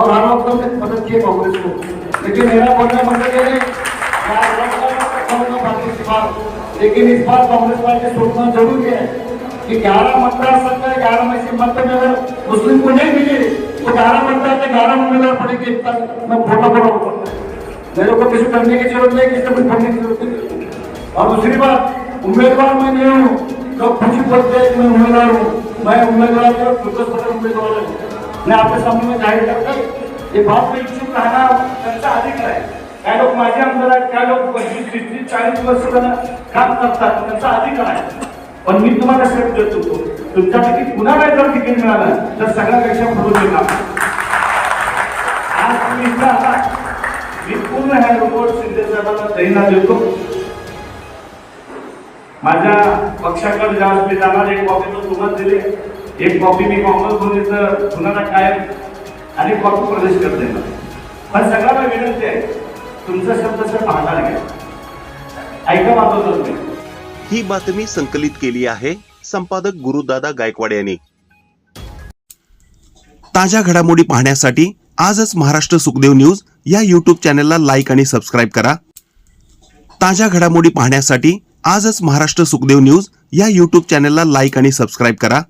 रखी है कांग्रेस को। लेकिन मेरा बोलना मतलब ये है कि की लेकिन इस बार कांग्रेस पार्टी सोचना ज़रूरी है कि ग्यारह मतदार संघ है, ग्यारह में से मत में अगर मुस्लिम को नहीं मिले तो ग्यारह मतदार के ग्यारह उम्मीदवार पड़ेंगे मैं फोटा ऊपर मेरे को किसी करने की ज़रूरत नहीं, किसी को करने की ज़रूरत नहीं। और दूसरी बात, उम्मीदवार मैं नहीं हूँ। लोग खुशी बोलते हैं कि मैं उम्मीदवार हूँ। मैं उम्मीदवार उम्मीदवार हूँ। आणि आपल्यासमोर जाहीर करतात हे भाव इच्छुक राहणार त्यांचा अधिकार आहे. काय लोक माझे आमदार आहेत काय लोक पंचवीस वीस तीस चाळीस वर्ष त्यांना काम करतात त्यांचा अधिकार आहे. पण मी तुम्हाला शब्द देत होतो तुमच्यापैकी कुणाला जर तिकीट मिळालं तर सगळ्यापेक्षा पुढे येणार आज तुम्ही इथं आता मी पूर्ण ह्या रिपोर्ट शिंदे साहेबांना तैनात देतो. माझ्या पक्षाकडे ज्यावेळेस मी जाणार एक कॉपी तो तुम्हाला दिले. एक कॉपी मी काँग्रेस भूमीचं कुणाला काय आणि कॉपी प्रदेश करते. येणार पण सगळ्यांना विनंती आहे तुमचा शब्द सर पाहणार घ्या. ऐका माझं तर ही बातमी संकलित केली आहे संपादक गुरुदादा गायकवाड यांनी. ताज्या घडामोडी पाहण्यासाठी आजच महाराष्ट्र सुखदेव न्यूज या यूट्यूब चॅनलला लाईक आणि सबस्क्राईब करा. ताज्या घडामोडी पाहण्यासाठी आजच महाराष्ट्र सुखदेव न्यूज या यूट्यूब चॅनलला लाईक आणि सबस्क्राईब करा.